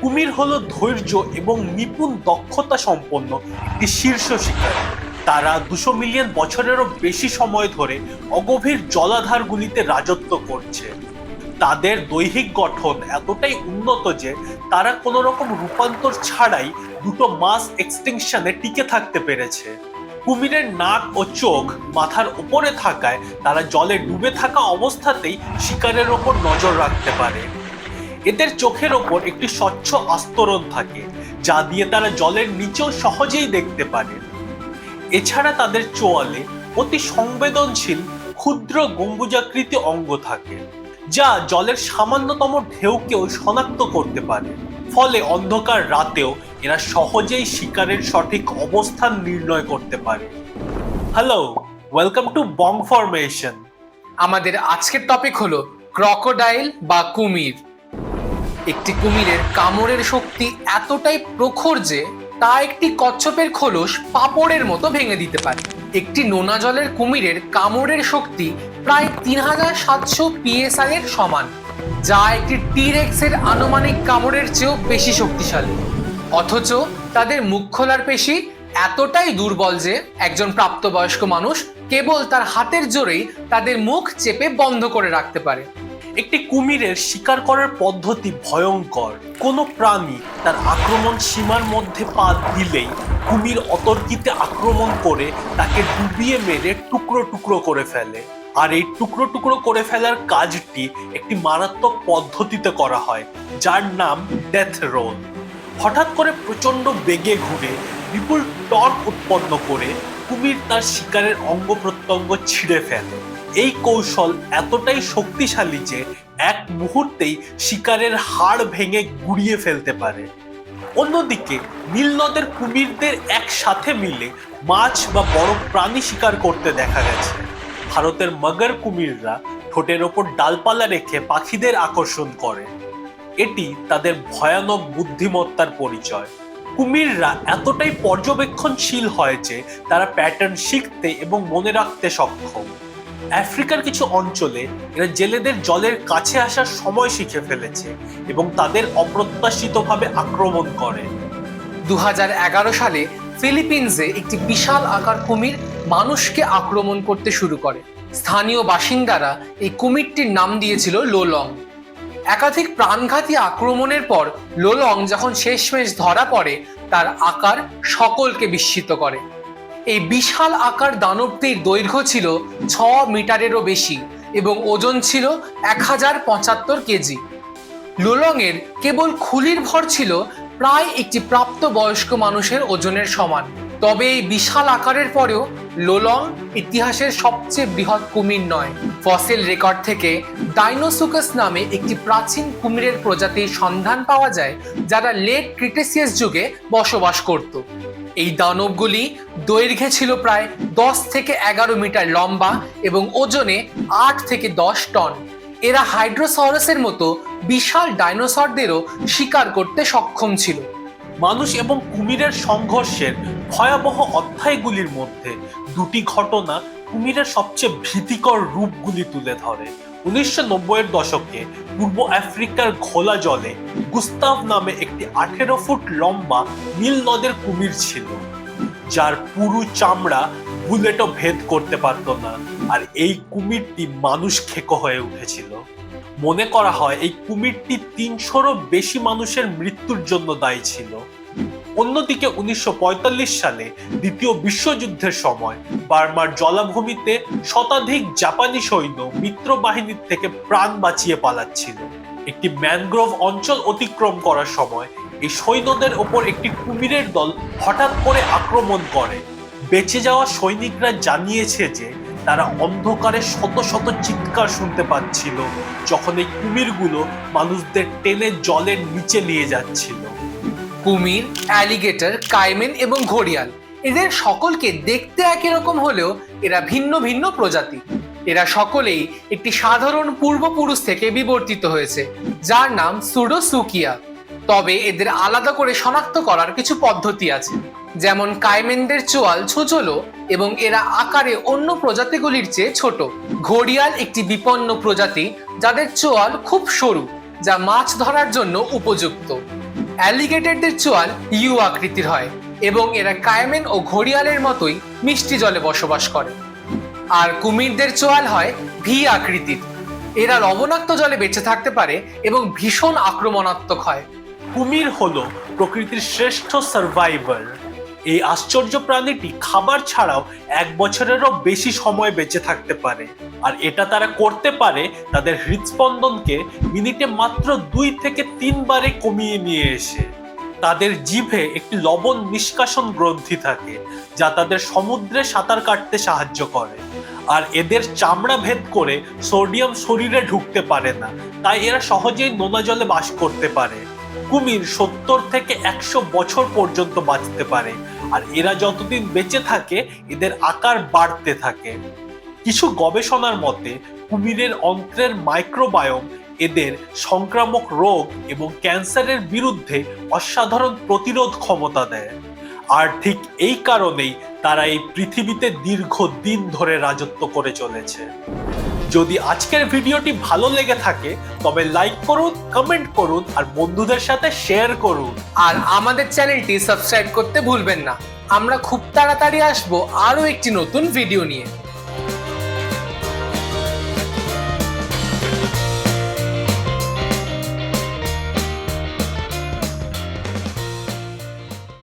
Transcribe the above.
কুমির হলো ধৈর্য এবং নিপুণ দক্ষতা সম্পন্ন একটি শীর্ষ শিকার। তারা দুশো মিলিয়ন বছরেরও বেশি সময় ধরে অগভীর জলাধারগুলিতে রাজত্ব করছে। তাদের দৈহিক গঠন এতটাই উন্নত যে তারা কোনো রকম রূপান্তর ছাড়াই দুটো মাস এক্সটিংশনে টিকে থাকতে পেরেছে। কুমিরের নাক ও চোখ মাথার উপরে থাকায় তারা জলে ডুবে থাকা অবস্থাতেই শিকারের ওপর নজর রাখতে পারে। এদের চোখের ওপর একটি স্বচ্ছ আস্তরণ থাকে, যা দিয়ে তারা জলের নিচেও সহজেই দেখতে পারে। এছাড়া তাদের চোয়ালে অতি সংবেদনশীল ক্ষুদ্র গম্বুজাকৃতি অঙ্গ থাকে, যা জলের সামান্যতম ঢেউকেও শনাক্ত করতে পারে। ফলে অন্ধকার রাতেও এরা সহজেই শিকারের সঠিক অবস্থান নির্ণয় করতে পারে। Hello welcome to Bong formation আমাদের আজকের টপিক হলো ক্রকোডাইল বা কুমির। একটি কুমিরের কামড়ের শক্তি এতটাই প্রখর যে তা একটি কচ্ছপের খোলস পাপড়ের মতো ভেঙে দিতে পারে। একটি নোনা জলের কুমিরের কামড়ের শক্তি প্রায় তিন হাজার সাতশো পিএসআই এর সমান, যা একটি টিরেক্স এর আনুমানিক কামড়ের চেয়েও বেশি শক্তিশালী। অথচ তাদের মুখ খোলার পেশি এতটাই দুর্বল যে একজন প্রাপ্তবয়স্ক মানুষ কেবল তার হাতের জোরেই তাদের মুখ চেপে বন্ধ করে রাখতে পারে। একটি কুমিরের শিকার করার পদ্ধতি ভয়ঙ্কর। কোনো প্রাণী তার আক্রমণ সীমার মধ্যে পা দিলেই কুমির অতর্কিতে আক্রমণ করে তাকে ডুবিয়ে মেরে টুকরো টুকরো করে ফেলে। আর এই টুকরো টুকরো করে ফেলার কাজটি একটি মারাত্মক পদ্ধতিতে করা হয়, যার নাম ডেথ রোল হঠাৎ করে প্রচণ্ড বেগে ঘুরে বিপুল টর্ক উৎপন্ন করে কুমির তার শিকারের অঙ্গ প্রত্যঙ্গ ছিঁড়ে ফেলে। এই কৌশল এতটাই শক্তিশালী যে এক মুহূর্তেই শিকারের হাড় ভেঙে গুড়িয়ে ফেলতে পারে। অন্যদিকে নীলনদের কুমিরদের একসাথে মিলে মাছ বা বড় প্রাণী শিকার করতে দেখা গেছে। ভারতের মগর কুমিররা ঠোঁটের ওপর ডালপালা রেখে পাখিদের আকর্ষণ করে। এটি তাদের ভয়ানক বুদ্ধিমত্তার পরিচয়। কুমিররা এতটাই পর্যবেক্ষণশীল হয় যে তারা প্যাটার্ন শিখতে এবং মনে রাখতে সক্ষম। আফ্রিকার কিছু অঞ্চলে এরা জেলেদের জলের কাছে আসার সময় শিখে ফেলেছে এবং তাদের অপ্রত্যাশিতভাবে আক্রমণ করে। দু হাজার এগারো সালে ফিলিপিন্সে একটি বিশাল আকার কুমির মানুষকে আক্রমণ করতে শুরু করে। স্থানীয় বাসিন্দারা এই কুমিরটির নাম দিয়েছিল লোলং। একাধিক প্রাণঘাতী আক্রমণের পর লোলং যখন শেষমেশ ধরা পড়ে, তার আকার সকলকে বিস্মিত করে। এই বিশাল আকার দানবটির দৈর্ঘ্য ছিল ছ মিটারেরও বেশি এবং ওজন ছিল এক হাজার পঁচাত্তর কেজি। লোলংয়ের কেবল খুলির ভর ছিল প্রায় একটি প্রাপ্তবয়স্ক মানুষের ওজনের সমান। তবে এই বিশাল আকারের পরেও লোলং ইতিহাসের সবচেয়ে বৃহৎ কুমির নয়। ফসিল রেকর্ড থেকে ডাইনোসুকাস নামে একটি প্রাচীন কুমিরের প্রজাতির সন্ধান পাওয়া যায়, যারা লেট ক্রিটেসিয়াস যুগে বসবাস করত। এই দানবগুলি দৈর্ঘ্যে ছিল প্রায় দশ থেকে এগারো মিটার লম্বা এবং ওজনে আট থেকে দশ টন। এরা হাইড্রোসরাসের মতো বিশাল ডাইনোসরদেরও শিকার করতে সক্ষম ছিল। মানুষ এবং কুমিরের সংঘর্ষের ভয়াবহ অধ্যায়গুলির মধ্যে দুটি ঘটনা কুমিরের সবচেয়ে ভীতিকর রূপগুলি তুলে ধরে। উনিশশো নব্বইয়ের দশকে পূর্ব আফ্রিকার ঘোলা জলে গুস্তাভ নামে একটি আঠেরো ফুট লম্বা নীল নদের কুমির ছিল, যার পুরু চামড়া বুলেটও ভেদ করতে পারত না আর এই কুমিরটি মানুষ খেকো হয়ে উঠেছিল। মনে করা হয় এই কুমিরটি তিনশোরও বেশি মানুষের মৃত্যুর জন্য দায়ী ছিল। অন্যদিকে উনিশশো পঁয়তাল্লিশ সালে দ্বিতীয় বিশ্বযুদ্ধের সময় বার্মার জলাভূমিতে শতাধিক জাপানি সৈন্য মিত্র বাহিনীর থেকে প্রাণ বাঁচিয়ে পালাচ্ছিল। একটি ম্যানগ্রোভ অঞ্চল অতিক্রম করার সময় এই সৈন্যদের ওপর একটি কুমিরের দল হঠাৎ করে আক্রমণ করে। বেঁচে যাওয়া সৈনিকরা জানিয়েছে যে তারা অন্ধকারে শত শত চিৎকার শুনতে পাচ্ছিল, যখন এই কুমিরগুলো মানুষদের টেনে জলের নিচে নিয়ে যাচ্ছিল। কুমির, অ্যালিগেটর, কাইমেন এবং ঘড়িয়াল। এদের সকলকে দেখতে একই রকম হলেও এরা ভিন্ন ভিন্ন প্রজাতি। এরা সকলেই একটি সাধারণ পূর্বপুরুষ থেকে বিবর্তিত হয়েছে, যার নাম সুডোসুকিয়া। তবে এদের আলাদা করে শনাক্ত করার কিছু পদ্ধতি আছে, যেমন কাইমেনদের চোয়াল ছোচলো এবং এরা আকারে অন্য প্রজাতিগুলির চেয়ে ছোট। ঘড়িয়াল একটি বিপন্ন প্রজাতি, যাদের চোয়াল খুব সরু, যা মাছ ধরার জন্য উপযুক্ত। অ্যালিগেটরদের চোয়াল ইউ আকৃতির হয় এবং এরা কায়মেন ও ঘড়িয়ালের মতোই মিষ্টি জলে বসবাস করে। আর কুমিরদের চোয়াল হয় ভি আকৃতির। এরা লবণাক্ত জলে বেঁচে থাকতে পারে এবং ভীষণ আক্রমণাত্মক হয়। কুমির হলো প্রকৃতির শ্রেষ্ঠ সার্ভাইভার এই আশ্চর্য প্রাণীটি খাবার ছাড়াও এক বছরেরও বেশি সময় বেঁচে থাকতে পারে। আর এটা তারা করতে পারে তাদের হৃদস্পন্দনকে মিনিটে মাত্র দুই থেকে তিনবারে কমিয়ে নিয়ে এসে। তাদের জিভে একটি লবণ নিষ্কাশন গ্রন্থি থাকে, যা তাদের সমুদ্রে সাঁতার কাটতে সাহায্য করে। আর এদের চামড়া ভেদ করে সোডিয়াম শরীরে ঢুকতে পারে না, তাই এরা সহজেই নোনা জলে বাস করতে পারে। কুমির সত্তর থেকে একশো বছর পর্যন্ত বাঁচতে পারে। আর এরা যতদিন বেঁচে থাকে, এদের আকার বাড়তে থাকে। কিছু গবেষণার মতে, কুমিরের অন্ত্রের মাইক্রোবায়োম এদের সংক্রামক রোগ এবং ক্যান্সারের বিরুদ্ধে অসাধারণ প্রতিরোধ ক্ষমতা দেয়। আর ঠিক এই কারণেই তারা এই পৃথিবীতে দীর্ঘদিন ধরে রাজত্ব করে চলেছে। যদি আজকের ভিডিওটি ভালো লেগে থাকে, তবে লাইক করুন কমেন্ট করুন, আর বন্ধুদের সাথে শেয়ার করুন। আর আমাদের চ্যানেলটি সাবস্ক্রাইব করতে ভুলবেন না। আমরা খুব তাড়াতাড়ি আসব আরও একটি নতুন ভিডিও নিয়ে।